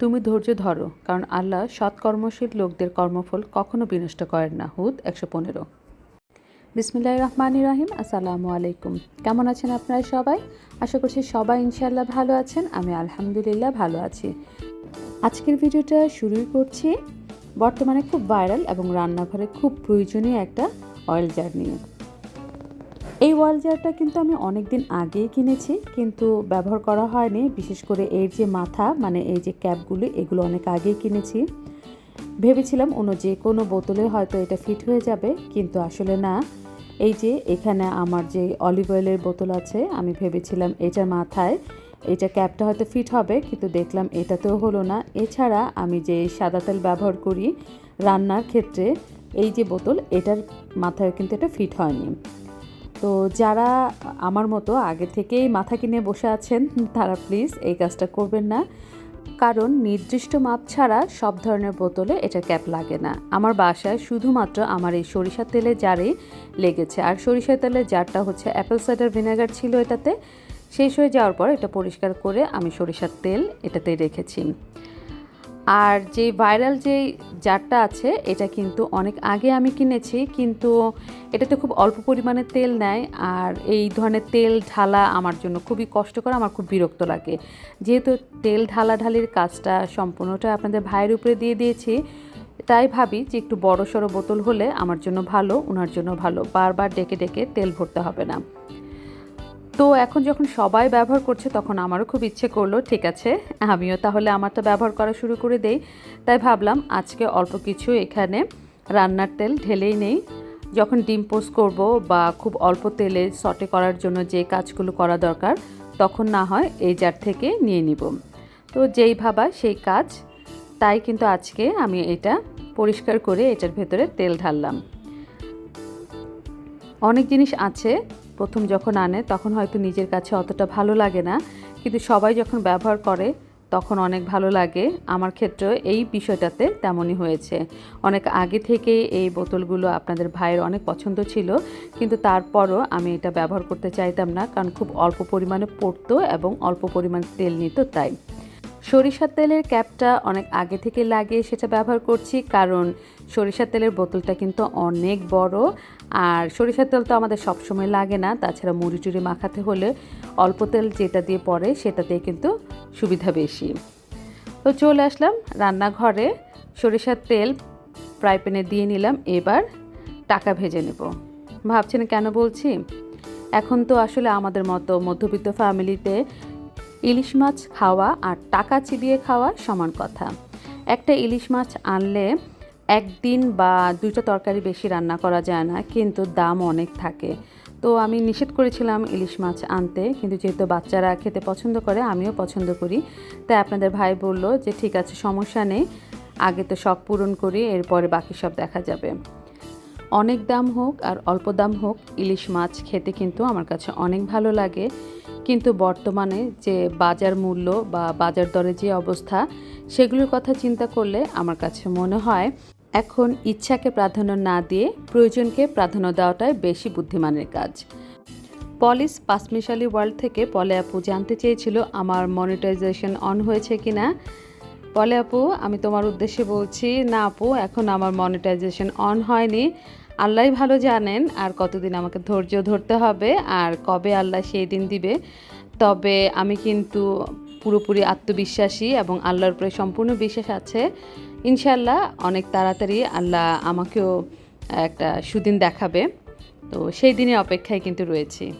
তুমি ধৈর্য ধরো, কারণ আল্লাহ সৎকর্মশীল লোকদের কর্মফল কখনো বিনষ্ট করেন না। হুদ একশো পনেরো। বিসমিল্লাহ রহমান রাহিম, আসসালামু আলাইকুম। কেমন আছেন আপনারা সবাই? আশা করছি সবাই ইনশাল্লাহ ভালো আছেন, আমি আলহামদুলিল্লাহ ভালো আছি। আজকের ভিডিওটা শুরুই করছি বর্তমানে খুব ভাইরাল এবং রান্নাঘরে খুব প্রয়োজনীয় একটা অয়েল জার নিয়ে। এই ওয়াল জারটা কিন্তু আমি অনেক দিন আগেই কিনেছি, কিন্তু ব্যবহার করা হয়নি। বিশেষ করে এর যে মাথা মানে এই যে ক্যাপগুলো এগুলো অনেক আগেই কিনেছি। ভেবেছিলাম অন্য যে কোনো বোতলে হয়তো এটা ফিট হয়ে যাবে, কিন্তু আসলে না। এই যে এখানে আমার যে অলিভ অয়েলের বোতল আছে, আমি ভেবেছিলাম এটার মাথায় এটা ক্যাপটা হয়তো ফিট হবে, কিন্তু দেখলাম এটাতেও হলো না। এছাড়া আমি যে সাদা তেল ব্যবহার করি রান্নার ক্ষেত্রে, এই যে বোতল, এটার মাথায় কিন্তু এটা ফিট হয়নি। তো যারা আমার মতো আগে থেকেই মাথা কিনে বসে আছেন, তারা প্লিজ এই কাজটা করবেন না। কারণ নির্দিষ্ট মাপ ছাড়া সব ধরনের বোতলে এটা ক্যাপ লাগে না। আমার বাসায় শুধুমাত্র আমার এই সরিষার তেলে জারেই লেগেছে। আর সরিষার তেলের জারটা হচ্ছে অ্যাপেল সাইডার ভিনেগার ছিল এটাতে। শেষ হয়ে যাওয়ার পর এটা পরিষ্কার করে আমি সরিষার তেল এটাতে রেখেছি। আর যে ভাইরাল যে জারটা আছে, এটা কিন্তু অনেক আগে আমি কিনেছি, কিন্তু এটাতে খুব অল্প পরিমাণে তেল নেয় আর এই ধরনের তেল ঢালা আমার জন্য খুবই কষ্টকর, আমার খুব বিরক্ত লাগে। যেহেতু তেল ঢালাঢালির কাজটা সম্পূর্ণটা আপনাদের ভাইয়ের উপরে দিয়ে দিয়েছি, তাই ভাবি যে একটু বড় সড়ো বোতল হলে আমার জন্য ভালো ওনার জন্য ভালো। বারবার ডেকে ডেকে তেল ভরতে হবে না। তো এখন যখন সবাই ব্যবহার করছে, তখন আমারও খুব ইচ্ছে করল, ঠিক আছে, আমিও তাহলে আমারটা ব্যবহার করা শুরু করে দেই। তাই ভাবলাম আজকে অল্প কিছু এখানে রান্নার তেল ঢেলেই নেই। যখন ডিম পোস্ট করব বা খুব অল্প তেলে সটে করার জন্য যে কাজগুলো করা দরকার, তখন না হয় এই জার থেকে নিয়ে নিব। তো যেই ভাবা সেই কাজ, তাই কিন্তু আজকে আমি এটা পরিষ্কার করে এটার ভেতরে তেল ঢাললাম। অনেক জিনিস আছে প্রথম যখন আনে, তখন হয়তো নিজের কাছে অতটা ভালো লাগে না। কিন্তু সবাই যখন ব্যবহার করে, তখন অনেক ভালো লাগে। আমার ক্ষেত্রে এই বিষয়টাতে তেমনই হয়েছে। অনেক আগে থেকেই এই বোতলগুলো আপনাদের ভাইয়ের অনেক পছন্দ ছিল, কিন্তু তারপরও আমি এটা ব্যবহার করতে চাইতাম না, কারণ খুব অল্প পরিমাণে পড়তো এবং অল্প পরিমাণ তেল নিত তাই। সরিষার তেলের ক্যাপটা অনেক আগে থেকে লাগিয়ে সেটা ব্যবহার করছি, কারণ সরিষার তেলের বোতলটা কিন্তু অনেক বড়। আর সরিষার তেল তো আমাদের সবসময় লাগে না, তাছাড়া মুড়ি টুড়ি মাখাতে হলে অল্প তেল যেটা দিয়ে পড়ে সেটাতেই কিন্তু সুবিধা বেশি। তো চলে আসলাম রান্নাঘরে, সরিষার তেল ফ্রাই প্যানে দিয়ে নিলাম, এবার টাকা ভেজে নেব। ভাবছেন কেন বলছি? এখন তো আসলে আমাদের মতো মধ্যবিত্ত ফ্যামিলিতে ইলিশ মাছ খাওয়া আর টাকা চিবিয়ে খাওয়া সমান কথা। একটা ইলিশ মাছ আনলে একদিন বা দুইটা তরকারি বেশি রান্না করা যায় না, কিন্তু দাম অনেক থাকে। তো আমি নিষেধ করেছিলাম ইলিশ মাছ আনতে, কিন্তু যেহেতু বাচ্চারা খেতে পছন্দ করে, আমিও পছন্দ করি। তাই আপনাদের ভাই বলল যে, ঠিক আছে, সমস্যা নেই, আগে তো সব পূরণ করি, এরপরে বাকি সব দেখা যাবে। অনেক দাম হোক আর অল্প দাম হোক, ইলিশ মাছ খেতে কিন্তু আমার কাছে অনেক ভালো লাগে। কিন্তু বর্তমানে যে বাজার মূল্য বা বাজার দরে যে অবস্থা, সেগুলোর কথা চিন্তা করলে আমার কাছে মনে হয় এখন ইচ্ছাকে প্রাধান্য না দিয়ে প্রয়োজনকে প্রাধান্য দেওয়াটাই বেশি বুদ্ধিমানের কাজ। পলিস পাঁচমিশালি ওয়ার্ল্ড থেকে, পলে আপু জানতে চেয়েছিল আমার মনিটাইজেশন অন হয়েছে কি না পলে আপু, আমি তোমার উদ্দেশ্যে বলছি, না আপু, এখন আমার মনিটাইজেশন অন হয়নি। আল্লাহ ভালো জানেন আর কতদিন আমাকে ধৈর্য ধরতে হবে আর কবে আল্লাহ সেই দিন দিবে। তবে আমি কিন্তু পুরোপুরি আত্মবিশ্বাসী এবং আল্লাহর উপরে সম্পূর্ণ বিশ্বাস আছে। ইনশাল্লাহ অনেক তাড়াতাড়ি আল্লাহ আমাকেও একটা সুদিন দেখাবে। তো সেই দিনের অপেক্ষায় কিন্তু রয়েছি।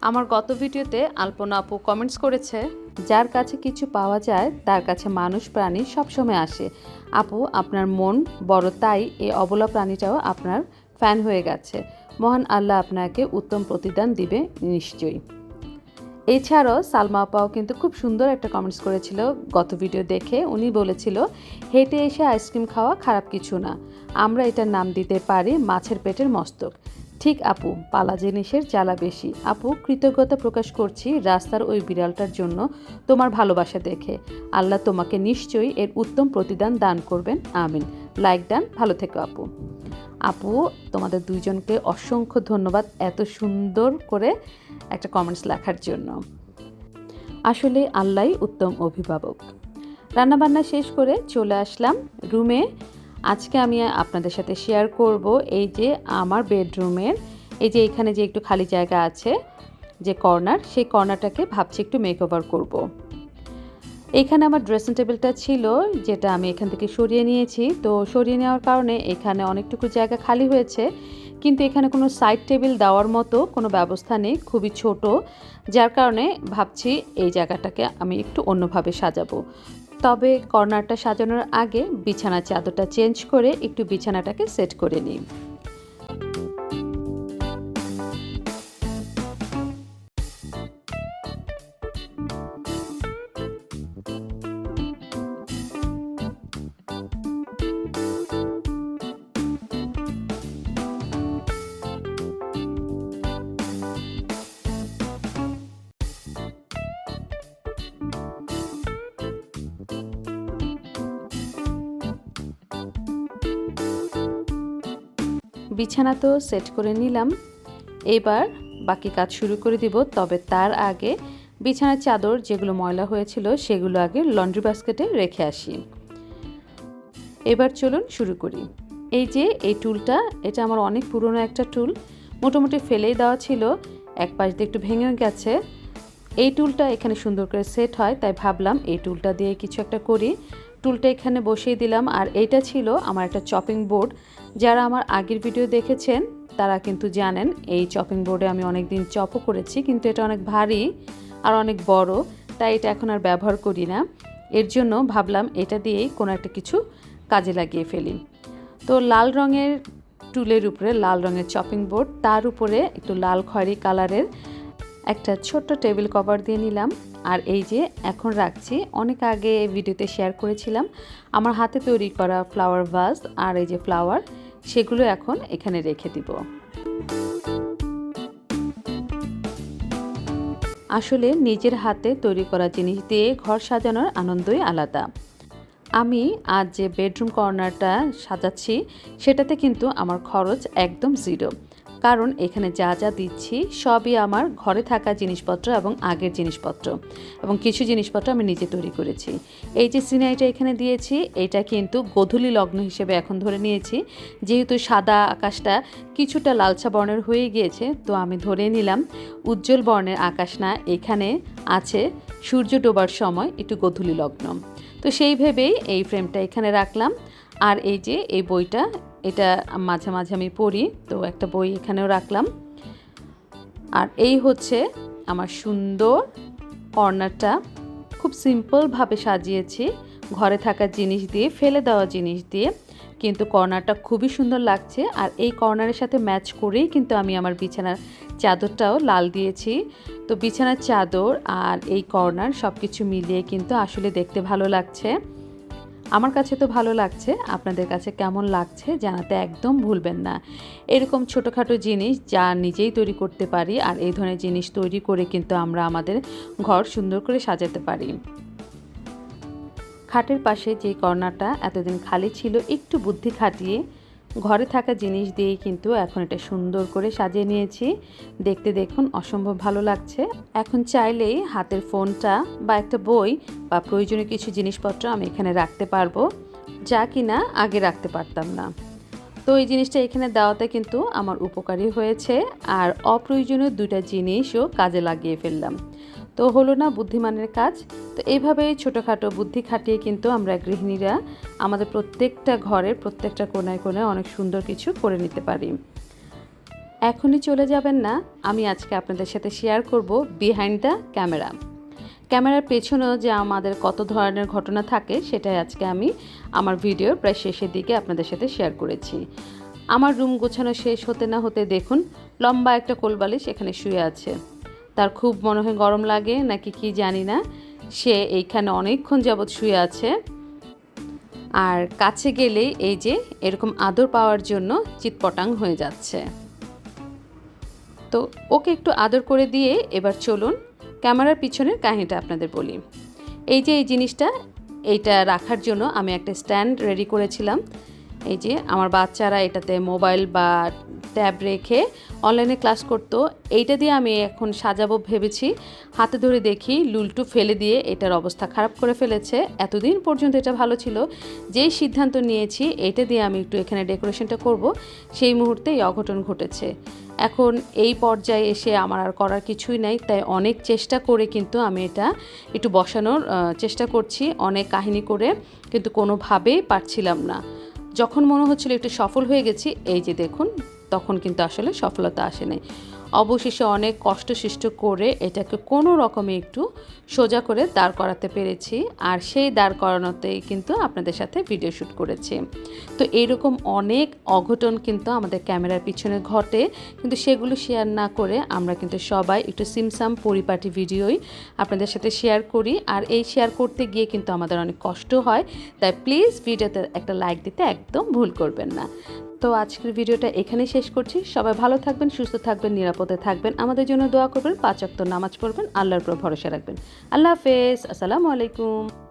আমার গত ভিডিওতে আলপনা আপু কমেন্টস করেছে যার কাছে কিছু পাওয়া যায়, তার কাছে মানুষ প্রাণী সবসময় আসে। আপু, আপনার মন বড়, তাই এই অবলা প্রাণীটাও আপনার ফ্যান হয়ে গেছে। মহান আল্লাহ আপনাকে উত্তম প্রতিদান দিবে নিশ্চয়ই। এছাড়াও সালমা আপাও কিন্তু খুব সুন্দর একটা কমেন্টস করেছিল গত ভিডিও দেখে। উনি বলেছিল, হেঁটে এসে আইসক্রিম খাওয়া খারাপ কিছু না। আমরা এটার নাম দিতে পারি মাছের পেটের মস্তক। ঠিক আপু, পালা জিনিসের জ্বালা বেশি। আপু, কৃতজ্ঞতা প্রকাশ করছি রাস্তার ওই বিড়ালটার জন্য। তোমার ভালোবাসা দেখে। আল্লাহ তোমাকে নিশ্চয়ই এর উত্তম প্রতিদান দান করবেন। আমিন। Like done. ভালো থেকো আপু। আপু, তোমাদের দুইজনকে অসংখ্য ধন্যবাদ এত সুন্দর করে একটা কমেন্টস লেখার জন্য। আসলে আল্লাহ উত্তম অভিভাবক। রান্নাবান্না শেষ করে চলে আসলাম রুমে আজকে আমি আপনাদের সাথে শেয়ার করব এই যে আমার বেডরুমের এই যে এখানে যে একটু খালি জায়গা আছে, যে কর্নার সেই কর্নারটাকে ভাবছি একটু মেক ওভার করব। এখানে আমার ড্রেসিং টেবিলটা ছিল, যেটা আমি এখান থেকে সরিয়ে নিয়েছি। তো সরিয়ে নেওয়ার কারণে এখানে অনেকটুকু জায়গা খালি হয়েছে, কিন্তু এখানে কোনো সাইড টেবিল দেওয়ার মতো কোনো ব্যবস্থা নেই, খুবই ছোট। যার কারণে ভাবছি এই জায়গাটাকে আমি একটু অন্যভাবে সাজাবো। তবে কর্নারটা সাজানোর আগে বিছানার চাদরটা চেঞ্জ করে একটু বিছানাটাকে সেট করে নিই বিছানা তো সেট করে নিলাম। এবার বাকি কাজ শুরু করে দিব, তবে তার আগে বিছানার চাদর যেগুলো ময়লা হয়েছিল সেগুলো আগে লন্ড্রি বাস্কেটে রেখে আসি। এবার চলুন শুরু করি। এই যে এই টুলটা, এটা আমার অনেক পুরনো একটা টুল। মোটামুটি ফেলেই দেওয়া ছিল, এক পাশ দিয়ে একটু ভেঙে গেছে। এই টুলটা এখানে সুন্দর করে সেট হয়, তাই ভাবলাম এই টুলটা দিয়ে কিছু একটা করি। টুলটা এখানে বসিয়ে দিলাম। আর এইটা ছিল আমার একটা চপিং বোর্ড যারা আমার আগের ভিডিও দেখেছেন, তারা কিন্তু জানেন, এই চপিং বোর্ডে আমি অনেক দিন চপও করেছি, কিন্তু এটা অনেক ভারী আর অনেক বড়, তাই এটা এখন আর ব্যবহার করি না। এর জন্য ভাবলাম এটা দিয়েই কোনো একটা কিছু কাজে লাগিয়ে ফেলি। তো লাল রঙের টুলের উপরে, লাল রঙের চপিং বোর্ড তার উপরে একটু লাল খয়েরি কালারের একটা ছোট্ট টেবিল কভার দিয়ে নিলাম। আর এই যে এখন রাখছি, অনেক আগে ভিডিওতে শেয়ার করেছিলাম, আমার হাতে তৈরি করা ফ্লাওয়ার ভাস আর এই যে ফ্লাওয়ার সেগুলো এখন এখানে রেখে দিব। আসলে নিজের হাতে তৈরি করা জিনিস দিয়ে ঘর সাজানোর আনন্দই আলাদা। আমি আজ যে বেডরুম কর্নারটা সাজাচ্ছি, সেটাতে কিন্তু আমার খরচ একদম জিরো কারণ এখানে যা যা দিচ্ছি সবই আমার ঘরে থাকা জিনিসপত্র এবং আগের জিনিসপত্র। এবং কিছু জিনিসপত্র আমি নিজে তৈরি করেছি। এই যে সিনাইটা এখানে দিয়েছি, এটা কিন্তু গধূলি লগ্ন হিসেবে এখন ধরে নিয়েছি। যেহেতু সাদা আকাশটা কিছুটা লালচা বর্ণের হয়ে গিয়েছে, তো আমি ধরে নিলাম উজ্জ্বল বর্ণের আকাশ না, এখানে আছে সূর্য ডোবার সময়, একটু গধূলি লগ্ন। তো সেই ভেবেই এই ফ্রেমটা এখানে রাখলাম। আর এই যে এই বইটা এটা মাঝে মাঝে আমি পড়ি, তো একটা বই এখানেও রাখলাম। আর এই হচ্ছে আমার সুন্দর কর্নারটা। খুব সিম্পলভাবে সাজিয়েছি, ঘরে থাকা জিনিস দিয়ে, ফেলে দেওয়া জিনিস দিয়ে। কিন্তু কর্নারটা খুবই সুন্দর লাগছে, আর এই কর্নারের সাথে ম্যাচ করেই কিন্তু আমি আমার বিছানার চাদরটাও লাল দিয়েছি। তো বিছানার চাদর আর এই কর্নার সব কিছু মিলিয়ে কিন্তু আসলে দেখতে ভালো লাগছে। আমার কাছে তো ভালো লাগছে, আপনাদের কাছে কেমন লাগছে জানাতে একদম ভুলবেন না। এরকম ছোটোখাটো জিনিস যা নিজেই তৈরি করতে পারি আর এই ধরনের জিনিস তৈরি করে কিন্তু আমরা আমাদের ঘর সুন্দর করে সাজাতে পারি। খাটের পাশে যে কর্নারটা এতদিন খালি ছিল, একটু বুদ্ধি খাটিয়ে ঘরে থাকা জিনিস দিয়ে কিন্তু এখন এটা সুন্দর করে সাজিয়ে নিয়েছি। দেখতে দেখুন, অসম্ভব ভালো লাগছে। এখন চাইলেই হাতের ফোনটা বা একটা বই বা প্রয়োজনীয় কিছু জিনিসপত্র আমি এখানে রাখতে পারব, যা কিনা আগে রাখতে পারতাম না। তো এই জিনিসটা এখানে দেওয়াতে কিন্তু আমার উপকারী হয়েছে, আর অপ্রয়োজনীয় দুইটা জিনিসও কাজে লাগিয়ে ফেললাম। তো হলো না বুদ্ধিমানের কাজ। তো এইভাবেই ছোটোখাটো বুদ্ধি খাটিয়ে কিন্তু আমরা গৃহিণীরা আমাদের প্রত্যেকটা ঘরের প্রত্যেকটা কোনায় কোনায় অনেক সুন্দর কিছু করে নিতে পারি। এখনই চলে যাবেন না, আমি আজকে আপনাদের সাথে শেয়ার করব বিহাইন্ড দ্য ক্যামেরা ক্যামেরার পেছনেও যে আমাদের কত ধরনের ঘটনা থাকে, সেটাই আজকে আমি আমার ভিডিওর প্রায় শেষের দিকে আপনাদের সাথে শেয়ার করেছি। আমার রুম গোছানো শেষ হতে না হতে দেখুন, লম্বা একটা কোলবালিশ এখানে শুয়ে আছে। তার খুব মনে হয় গরম লাগে, নাকি কি জানি না। সে এইখানে অনেকক্ষণ যাবৎ শুয়ে আছে। আর কাছে গেলেই এই যে এরকম আদর পাওয়ার জন্য চিৎপটাং হয়ে যাচ্ছে। তো ওকে একটু আদর করে দিয়ে এবার চলুন ক্যামেরার পিছনের কাহিনীটা আপনাদের বলি। এই যে এই জিনিসটা, এইটা রাখার জন্য আমি একটা স্ট্যান্ড রেডি করেছিলাম। এই যে আমার বাচ্চারা এটাতে মোবাইল বা ট্যাব রেখে অনলাইনে ক্লাস করতো। এইটা দিয়ে আমি এখন সাজাবো ভেবেছি। হাতে ধরে দেখি লুলটু ফেলে দিয়ে এটার অবস্থা খারাপ করে ফেলেছে। এতদিন পর্যন্ত এটা ভালো ছিল। যেই সিদ্ধান্ত নিয়েছি এটা দিয়ে আমি একটু এখানে ডেকোরেশনটা করব। সেই মুহূর্তে এই অঘটন ঘটেছে। এখন এই পর্যায়ে এসে আমার আর করার কিছুই নাই, তাই অনেক চেষ্টা করে কিন্তু আমি এটা একটু বসানোর চেষ্টা করছি অনেক কাহিনী করে, কিন্তু কোনোভাবেই পারছিলাম না। যখন মনে হচ্ছিল একটু সফল হয়ে গেছি, এই যে দেখুন তখন কিন্তু আসলে সফলতা আসেনি। অবশেষে অনেক কষ্ট কষ্টসৃষ্ট করে এটাকে কোনো রকমে একটু সোজা করে দাঁড় করাতে পেরেছি আর সেই দাঁড় করানোতেই কিন্তু আপনাদের সাথে ভিডিও শ্যুট করেছি। তো এইরকম অনেক অঘটন কিন্তু আমাদের ক্যামেরার পিছনে ঘটে, কিন্তু সেগুলো শেয়ার না করে আমরা কিন্তু সবাই একটু সিমসাম পরিপাটি ভিডিওই আপনাদের সাথে শেয়ার করি। আর এই শেয়ার করতে গিয়ে কিন্তু আমাদের অনেক কষ্ট হয়, তাই প্লিজ ভিডিওতে একটা লাইক দিতে একদম ভুল করবেন না। তো আজকের ভিডিওটা এখানে শেষ করছি। সবাই ভালো থাকবেন, সুস্থ থাকবেন, নিরাপদে থাকবেন। আমাদের জন্য দোয়া করবেন, পাঁচ অক্ত নামাজ পড়বেন, আল্লাহর উপর ভরসা রাখবেন। আল্লাহ হাফেজ, আসসালামু আলাইকুম।